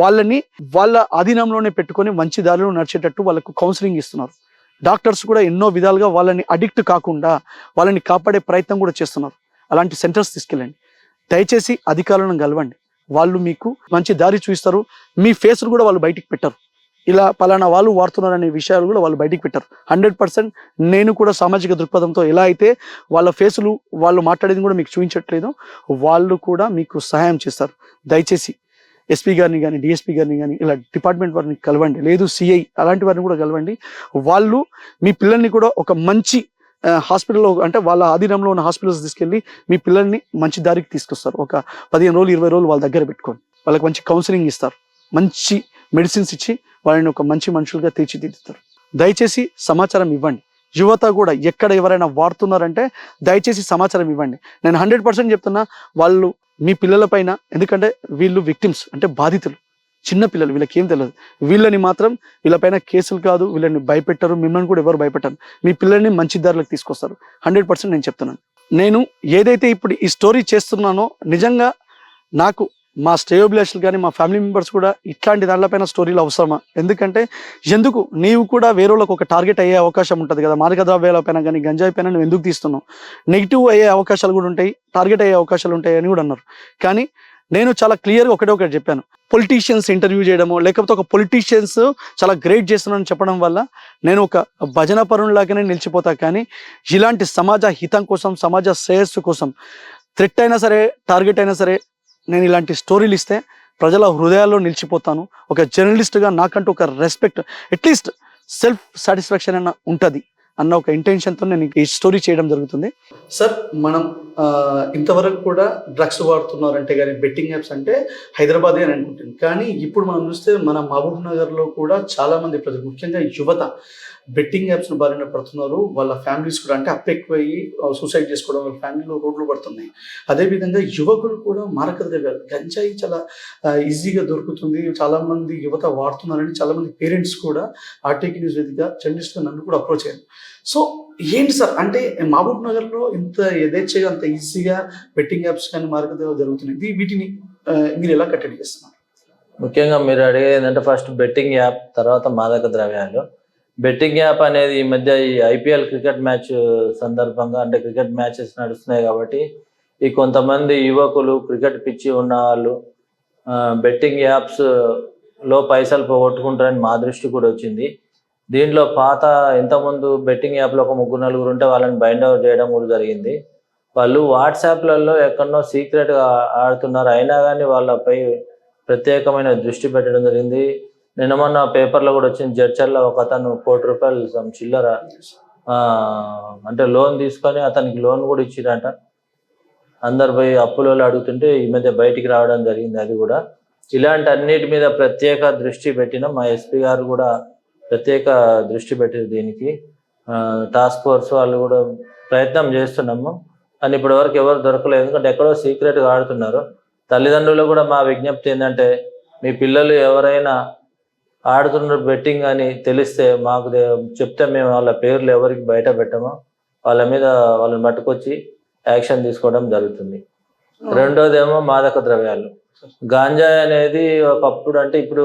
వాళ్ళని వాళ్ళ అధీనంలోనే పెట్టుకొని మంచి దారిలో నడిచేటట్టు వాళ్ళకు కౌన్సిలింగ్ ఇస్తున్నారు. డాక్టర్స్ కూడా ఎన్నో విధాలుగా వాళ్ళని అడిక్ట్ కాకుండా వాళ్ళని కాపాడే ప్రయత్నం కూడా చేస్తున్నారు. అలాంటి సెంటర్స్ తీసుకెళ్ళండి. దయచేసి అధికారులను కలవండి. వాళ్ళు మీకు మంచి దారి చూపిస్తారు. మీ ఫేస్లు కూడా వాళ్ళు బయటికి పెట్టరు. ఇలా పలానా వాళ్ళు వాడుతున్నారు అనే విషయాలు కూడా వాళ్ళు బయటికి పెట్టారు. హండ్రెడ్ పర్సెంట్ నేను కూడా సామాజిక దృక్పథంతో ఎలా అయితే వాళ్ళ ఫేసులు వాళ్ళు మాట్లాడేది కూడా మీకు చూపించట్లేదు వాళ్ళు కూడా మీకు సహాయం చేస్తారు. దయచేసి ఎస్పీ గారిని కానీ డిఎస్పీ గారిని కానీ ఇలా డిపార్ట్మెంట్ వారిని కలవండి. లేదు సిఐ అలాంటి వారిని కూడా కలవండి. వాళ్ళు మీ పిల్లల్ని కూడా ఒక మంచి హాస్పిటల్లో అంటే వాళ్ళ ఆధీనంలో ఉన్న హాస్పిటల్స్ తీసుకెళ్ళి మీ పిల్లల్ని మంచి దారికి తీసుకొస్తారు. ఒక పదిహేను రోజులు ఇరవై రోజులు వాళ్ళ దగ్గర పెట్టుకోండి వాళ్ళకి మంచి కౌన్సిలింగ్ ఇస్తారు. మంచి మెడిసిన్స్ ఇచ్చి వాళ్ళని ఒక మంచి మనుషులుగా తీర్చిదిద్దుతారు. దయచేసి సమాచారం ఇవ్వండి. యువత కూడా ఎక్కడ ఎవరైనా వాడుతున్నారంటే దయచేసి సమాచారం ఇవ్వండి. నేను హండ్రెడ్ పర్సెంట్ చెప్తున్నా వాళ్ళు మీ పిల్లలపైన ఎందుకంటే వీళ్ళు విక్టిమ్స్ అంటే బాధితులు చిన్న పిల్లలు వీళ్ళకి ఏం తెలియదు. వీళ్ళని మాత్రం వీళ్ళపైన కేసులు కాదు వీళ్ళని భయపెట్టరు మిమ్మల్ని కూడా ఎవరు భయపెట్టరు. మీ పిల్లల్ని మంచి దారిలోకి తీసుకొస్తారు. హండ్రెడ్ పర్సెంట్ నేను చెప్తున్నాను. నేను ఏదైతే ఇప్పుడు ఈ స్టోరీ చేస్తున్నానో నిజంగా నాకు మా స్టేబులేషన్ కానీ మా ఫ్యామిలీ మెంబర్స్ కూడా ఇట్లాంటి దానిపైన స్టోరీలు అవసరమా? ఎందుకంటే ఎందుకు? నీవు కూడా వేరే వాళ్ళకి ఒక టార్గెట్ అయ్యే అవకాశం ఉంటుంది కదా. మార్గద్రవ్యాల పైన కానీ గంజాయి పైన నువ్వు ఎందుకు తీస్తున్నావు? నెగిటివ్ అయ్యే అవకాశాలు కూడా ఉంటాయి టార్గెట్ అయ్యే అవకాశాలు ఉంటాయి అని కూడా అన్నారు. కానీ నేను చాలా క్లియర్గా ఒకటే ఒకటి చెప్పాను. పొలిటీషియన్స్ ఇంటర్వ్యూ చేయడము లేకపోతే ఒక పొలిటీషియన్స్ చాలా గ్రేట్ చేస్తున్నానని చెప్పడం వల్ల నేను ఒక భజన పరుణలాగానే నిలిచిపోతా. కానీ ఇలాంటి సమాజ హితం కోసం సమాజ శ్రేయస్సు కోసం థ్రెట్ అయినా సరే టార్గెట్ అయినా సరే నేను ఇలాంటి స్టోరీలు ఇస్తే ప్రజల హృదయాల్లో నిలిచిపోతాను. ఒక జర్నలిస్ట్గా నాకంటూ ఒక రెస్పెక్ట్ అట్లీస్ట్ సెల్ఫ్ సాటిస్ఫాక్షన్ అన్న ఉంటుంది. అన్న ఒక ఇంటెన్షన్తో నేను ఈ స్టోరీ చేయడం జరుగుతుంది. సార్ మనం ఆ, ఇంతవరకు కూడా డ్రగ్స్ వాడుతున్నారంటే కానీ బెట్టింగ్ యాప్స్ అంటే హైదరాబాదే అని అనుకుంటుంది కానీ ఇప్పుడు మనం చూస్తే మన మహబూబ్ నగర్లో కూడా చాలా మంది ప్రజలు ముఖ్యంగా యువత బెట్టింగ్ యాప్స్ బారిన పడుతున్నారు. వాళ్ళ ఫ్యామిలీస్ కూడా అంటే అప్పెక్కువయ్యి సూసైడ్ చేసుకోవడం వాళ్ళ ఫ్యామిలీలో రోడ్లు పడుతున్నాయి. అదేవిధంగా యువకులు కూడా మారక ద్రవ్యాలు గంజాయి చాలా ఈజీగా దొరుకుతుంది. చాలా మంది యువత వాడుతున్నారని చాలా మంది పేరెంట్స్ కూడా ఆర్టీకి న్యూస్ వేదిక జర్నలిస్ట్గా నన్ను కూడా అప్రోచ్ అయ్యారు. సో ఏంటి సార్? అంటే మహబూబ్ నగర్లో ఇంత యథేచ్ఛగా అంత ఈజీగా బెట్టింగ్ యాప్స్ కానీ మారక జరుగుతున్నాయి. వీటిని మీరు ఎలా కట్టడి చేస్తున్నారు? ముఖ్యంగా మీరు అడిగేది ఏంటంటే ఫస్ట్ బెట్టింగ్ యాప్ తర్వాత మాదక ద్రవ్యాలు. బెట్టింగ్ యాప్ అనేది ఈ మధ్య ఈ ఐపీఎల్ క్రికెట్ మ్యాచ్ సందర్భంగా అంటే క్రికెట్ మ్యాచెస్ నడుస్తున్నాయి కాబట్టి ఈ కొంతమంది యువకులు క్రికెట్ పిచ్చి ఉన్న వాళ్ళు బెట్టింగ్ యాప్స్లో పైసలు పోగొట్టుకుంటారని మా దృష్టి కూడా వచ్చింది. దీంట్లో పాత ఇంతకుముందు బెట్టింగ్ యాప్లో ఒక ముగ్గురు నలుగురు ఉంటే వాళ్ళని బైండ్ అవుట్ చేయడం కూడా జరిగింది. వాళ్ళు వాట్సాప్లలో ఎక్కడనో సీక్రెట్గా ఆడుతున్నారు. అయినా కానీ వాళ్ళపై ప్రత్యేకమైన దృష్టి పెట్టడం జరిగింది. నిన్న మొన్న పేపర్లో కూడా వచ్చింది జడ్చర్లో ఒక అతను కోటి రూపాయలు సమ్ చిల్లర అంటే లోన్ తీసుకొని అతనికి లోన్ కూడా ఇచ్చిరంట. అందరు పోయి అప్పులలో అడుగుతుంటే ఈ మధ్య బయటికి రావడం జరిగింది అది కూడా. ఇలాంటి అన్నిటి మీద ప్రత్యేక దృష్టి పెట్టిన మా ఎస్పీ గారు కూడా ప్రత్యేక దృష్టి పెట్టారు దీనికి. టాస్క్ ఫోర్స్ వాళ్ళు కూడా ప్రయత్నం చేస్తున్నాము. కానీ ఇప్పటి వరకు ఎవరు దొరకలేదు. ఎందుకంటే ఎక్కడో సీక్రెట్గా ఆడుతున్నారు. తల్లిదండ్రులు కూడా మా విజ్ఞప్తి ఏంటంటే మీ పిల్లలు ఎవరైనా ఆడుతున్నారు బెట్టింగ్ అని తెలిస్తే మాకు చెప్తే మేము వాళ్ళ పేర్లు ఎవరికి బయట పెట్టమో. వాళ్ళ మీద వాళ్ళని పట్టుకొచ్చి యాక్షన్ తీసుకోవడం జరుగుతుంది. రెండోదేమో మాదక ద్రవ్యాలు. గాంజాయి అనేది ఒకప్పుడు అంటే ఇప్పుడు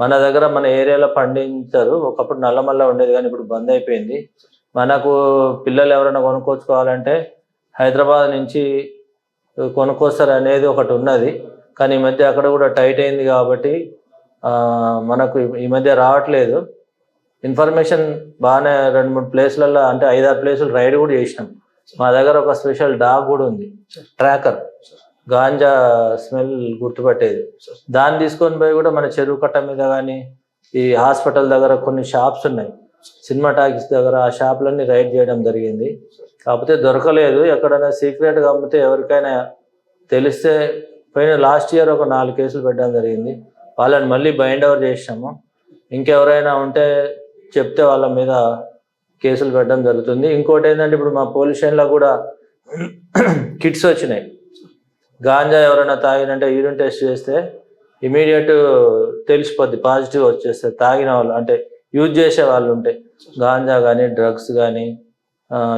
మన దగ్గర మన ఏరియాలో పండించరు. ఒకప్పుడు నల్లమల్ల ఉండేది కానీ ఇప్పుడు బంద్ అయిపోయింది. మనకు పిల్లలు ఎవరైనా కొనుక్కోచుకోవాలంటే హైదరాబాద్ నుంచి కొనుక్కొస్తారు అనేది ఒకటి ఉన్నది. కానీ ఈ మధ్య అక్కడ కూడా టైట్ అయింది కాబట్టి మనకు ఈ- ఈ మధ్య రావట్లేదు. ఇన్ఫర్మేషన్ బాగానే రెండు మూడు ప్లేస్లలో అంటే ఐదారు ప్లేసులు రైడ్ కూడా చేసినాం. మా దగ్గర ఒక స్పెషల్ డాగ్ కూడా ఉంది. ట్రాకర్. గాంజా స్మెల్ గుర్తుపట్టేది. దాన్ని తీసుకొని పోయి కూడా మన చెరువు కట్ట మీద కానీ ఈ హాస్పిటల్ దగ్గర కొన్ని షాప్స్ ఉన్నాయి. సినిమా టాకీస్ దగ్గర ఆ షాప్లన్నీ రైడ్ చేయడం జరిగింది. కాకపోతే దొరకలేదు. ఎక్కడైనా సీక్రెట్గా అమ్మితే ఎవరికైనా తెలిస్తే పోయిన లాస్ట్ ఇయర్ ఒక నాలుగు కేసులు పెట్టడం జరిగింది. వాళ్ళని మళ్ళీ బైండ్ ఓవర్ చేసినాము. ఇంకెవరైనా ఉంటే చెప్తే వాళ్ళ మీద కేసులు పెట్టడం జరుగుతుంది. ఇంకోటి ఏంటంటే ఇప్పుడు మా పోలీస్ స్టేషన్లో కూడా కిట్స్ వచ్చినాయి. గాంజా ఎవరైనా తాగినంటే యూరిన్ టెస్ట్ చేస్తే ఇమీడియట్ తెలిసిపోద్ది పాజిటివ్ వచ్చేస్తే తాగిన వాళ్ళు అంటే యూజ్ చేసే వాళ్ళు ఉంటే గాంజా కానీ డ్రగ్స్ కానీ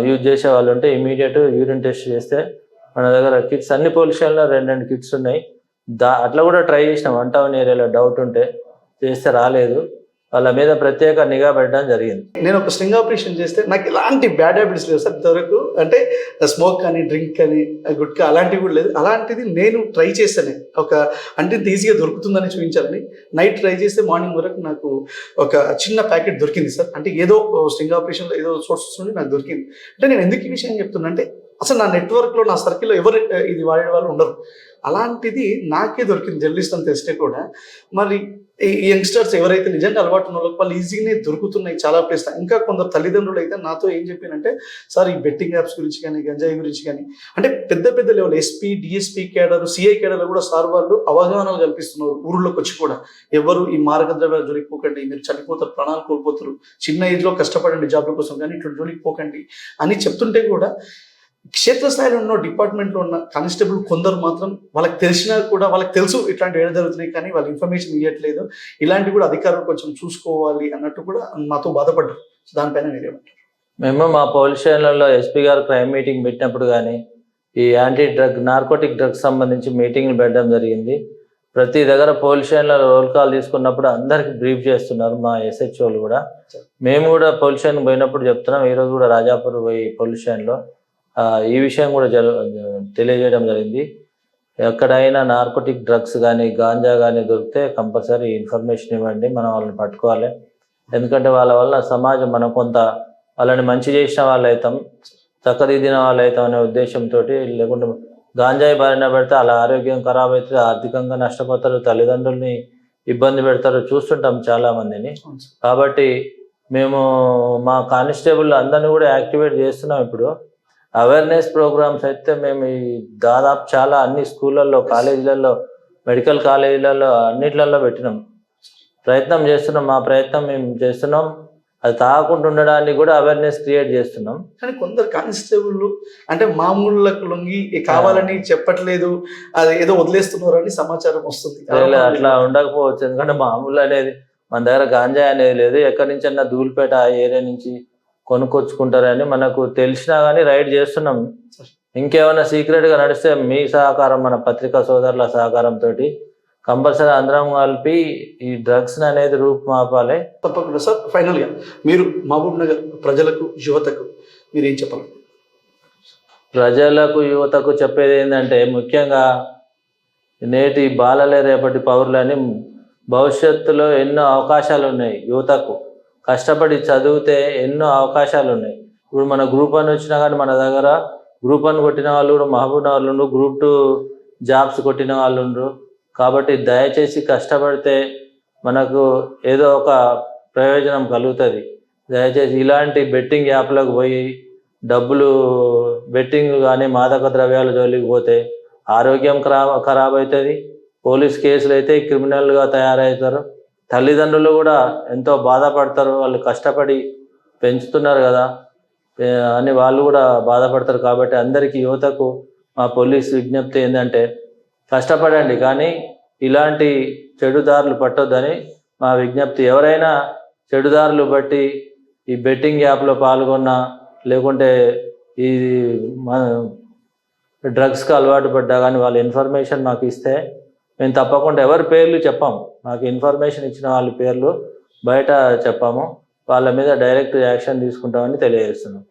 యూజ్ చేసే వాళ్ళు ఉంటే ఇమీడియట్ యూరిన్ టెస్ట్ చేస్తే మన దగ్గర కిట్స్ అన్ని పొల్యూషన్లో రెండు రెండు కిట్స్ ఉన్నాయి. దా అట్లా కూడా ట్రై చేసినాం. వన్ టౌన్ ఏరియాలో డౌట్ ఉంటే చేస్తే రాలేదు. వాళ్ళ మీద ప్రత్యేక నిఘా పెట్టడం జరిగింది. నేను ఒక స్ట్రింగ్ ఆపరేషన్ చేస్తే నాకు ఎలాంటి బ్యాడ్ హ్యాబిట్స్ లేవు సార్ ఇంతవరకు. అంటే స్మోక్ కానీ డ్రింక్ కానీ గుట్కా అలాంటివి కూడా లేదు. అలాంటిది నేను ట్రై చేస్తాను. ఒక అంటే ఇంత ఈజీగా దొరుకుతుందని చూపించాలని. నైట్ ట్రై చేస్తే మార్నింగ్ వరకు నాకు ఒక చిన్న ప్యాకెట్ దొరికింది సార్. అంటే ఏదో స్ట్రింగ్ ఆపరేషన్లో ఏదో సోర్సెస్ నుండి నాకు దొరికింది. అంటే నేను ఎందుకు ఈ విషయం చెప్తున్నా అంటే అసలు నా నెట్వర్క్లో నా సర్కిల్లో ఎవరు ఇది వాడే వాళ్ళు ఉండరు. అలాంటిది నాకే దొరికింది జర్నలిస్ట్ అని తెలిస్తే కూడా. మరి ఈ యంగ్స్టర్స్ ఎవరైతే నిజంగా అలవాటు ఉన్న వాళ్ళు ఈజీగానే దొరుకుతున్నాయి చాలా ప్లేస్ ఇంకా కొందరు తల్లిదండ్రులు అయితే నాతో ఏం చెప్పినంటే సార్ ఈ బెట్టింగ్ యాప్స్ గురించి కానీ గంజాయి గురించి కానీ అంటే పెద్ద పెద్ద level SP DSP cadre CI cadre కూడా సార్ వాళ్ళు అవగాహనలు కల్పిస్తున్నారు ఊర్లోకి వచ్చి కూడా. ఎవరు ఈ మార్గద్రవ్యాలు జోలికిపోకండి మీరు చనిపోతారు ప్రాణాలు కోల్పోతారు చిన్న ఏజ్లో కష్టపడండి జాబ్ల కోసం కానీ ఇట్లా జోలికిపోకండి అని చెప్తుంటే కూడా క్షేత్రస్థాయిలో ఉన్న డిపార్ట్మెంట్లో ఉన్న కానిస్టేబుల్ కొందరు మాత్రం వాళ్ళకి తెలిసినా కూడా వాళ్ళకి తెలుసు ఇట్లాంటి ఏడు జరుగుతున్నాయి కానీ వాళ్ళు ఇన్ఫర్మేషన్ ఇవ్వట్లేదు ఇలాంటివి కూడా అధికారులు కొంచెం చూసుకోవాలి అన్నట్టు కూడా మాతో బాధపడ్డారు. దానిపైన మీరేమంటారు మేము మా పోలీస్ స్టేషన్లలో ఎస్పీ గారు క్రైమ్ మీటింగ్ పెట్టినప్పుడు కానీ ఈ యాంటీ డ్రగ్ నార్కోటిక్ డ్రగ్స్ సంబంధించి మీటింగ్లు పెట్టడం జరిగింది. ప్రతి దగ్గర పోలీస్ స్టేషన్లో రోల్ కాల్ తీసుకున్నప్పుడు అందరికి బ్రీఫ్ చేస్తున్నారు మా ఎస్హెచ్ఓలు కూడా. మేము కూడా పోలీస్ స్టేషన్ పోయినప్పుడు చెప్తున్నాం ఈరోజు కూడా రాజాపూర్ పోయి పోలీస్ స్టేషన్లో ఈ విషయం కూడా జరు తెలియజేయడం జరిగింది. ఎక్కడైనా నార్కోటిక్ డ్రగ్స్ కానీ గాంజా కానీ దొరికితే కంపల్సరీ ఇన్ఫర్మేషన్ ఇవ్వండి. మనం వాళ్ళని పట్టుకోవాలి. ఎందుకంటే వాళ్ళ వల్ల సమాజం మనం కొంత వాళ్ళని మంచి చేసిన వాళ్ళు అవుతాం చక్కదిద్దిన వాళ్ళు అవుతాం అనే ఉద్దేశంతో లేకుంటే గాంజాయి బారిన పెడితే వాళ్ళ ఆరోగ్యం ఖరాబ్ అవుతుంది ఆర్థికంగా నష్టపోతారు తల్లిదండ్రుల్ని ఇబ్బంది పెడతారు చూస్తుంటాం చాలా మందిని కాబట్టి మేము మా కానిస్టేబుల్ అందరినీ కూడా యాక్టివేట్ చేస్తున్నాం ఇప్పుడు. అవేర్నెస్ ప్రోగ్రామ్స్ అయితే మేము ఈ దాదాపు చాలా అన్ని స్కూళ్ళల్లో కాలేజీలలో మెడికల్ కాలేజీలలో అన్నిట్లలో పెట్టినాం. ప్రయత్నం చేస్తున్నాం మా ప్రయత్నం మేము చేస్తున్నాం. అది తాగకుండా ఉండడానికి కూడా అవేర్నెస్ క్రియేట్ చేస్తున్నాం. కానీ కొందరు కానిస్టేబుల్ అంటే మామూళ్ళకు లొంగి "ఏ కావాలని చెప్పట్లేదు అది ఏదో వదిలేస్తున్నారు అని సమాచారం వస్తుంది. అట్లా ఉండకపోవచ్చు. ఎందుకంటే మామూలు అనేది మన దగ్గర గాంజా అనేది లేదు. ఎక్కడి నుంచి అన్నా ధూళిపేట ఆ ఏరియా నుంచి కొనుక్కొచ్చుకుంటారని మనకు తెలిసినా కానీ రైడ్ చేస్తున్నాం. ఇంకేమైనా సీక్రెట్గా నడిస్తే మీ సహకారం మన పత్రికా సోదరుల సహకారంతో కంపల్సరీ అందరం కలిపి ఈ డ్రగ్స్ అనేది రూపుమాపాలి. తప్పకుండా సార్. ఫైనల్గా మీరు మహబూబ్ నగర్ ప్రజలకు యువతకు మీరు ఏం చెప్పాలి? ప్రజలకు యువతకు చెప్పేది ఏంటంటే ముఖ్యంగా నేటి బాలలే రేపటి పౌరులని భవిష్యత్తులో ఎన్నో అవకాశాలు ఉన్నాయి యువతకు. కష్టపడి చదివితే ఎన్నో అవకాశాలు ఉన్నాయి ఇప్పుడు మన గ్రూప్ వన్ వచ్చినా కానీ మన దగ్గర గ్రూప్ వన్ కొట్టిన వాళ్ళు కూడా మహబూబ్ నగర్లు ఉండ్రు గ్రూప్ టూ జాబ్స్ కొట్టిన వాళ్ళు ఉండ్రు కాబట్టి దయచేసి కష్టపడితే మనకు ఏదో ఒక ప్రయోజనం కలుగుతుంది. దయచేసి ఇలాంటి బెట్టింగ్ యాప్లకు పోయి డబ్బులు బెట్టింగ్ కానీ మాదక ద్రవ్యాలు జోలికి పోతే ఆరోగ్యం ఖరాబ్ ఖరాబ్ అవుతుంది. పోలీస్ కేసులు అయితే క్రిమినల్గా తయారవుతారు. తల్లిదండ్రులు కూడా ఎంతో బాధపడతారు వాళ్ళు కష్టపడి పెంచుతున్నారు కదా. అని వాళ్ళు కూడా బాధపడతారు కాబట్టి అందరికీ యువతకు మా పోలీస్ విజ్ఞప్తి ఏంటంటే కష్టపడండి కానీ ఇలాంటి చెడుదారులు పట్టొద్దని మా విజ్ఞప్తి. ఎవరైనా చెడుదారులు బట్టి ఈ బెట్టింగ్ యాప్లో పాల్గొన్నా లేకుంటే ఈ డ్రగ్స్కి అలవాటు పడ్డా కానీ వాళ్ళ ఇన్ఫర్మేషన్ మాకు ఇస్తే మేము తప్పకుండా ఎవరి పేర్లు చెప్పాము మాకు ఇన్ఫర్మేషన్ ఇచ్చిన వాళ్ళ పేర్లు బయట చెప్పాము. వాళ్ళ మీద డైరెక్ట్ యాక్షన్ తీసుకుంటామని తెలియజేస్తున్నాం.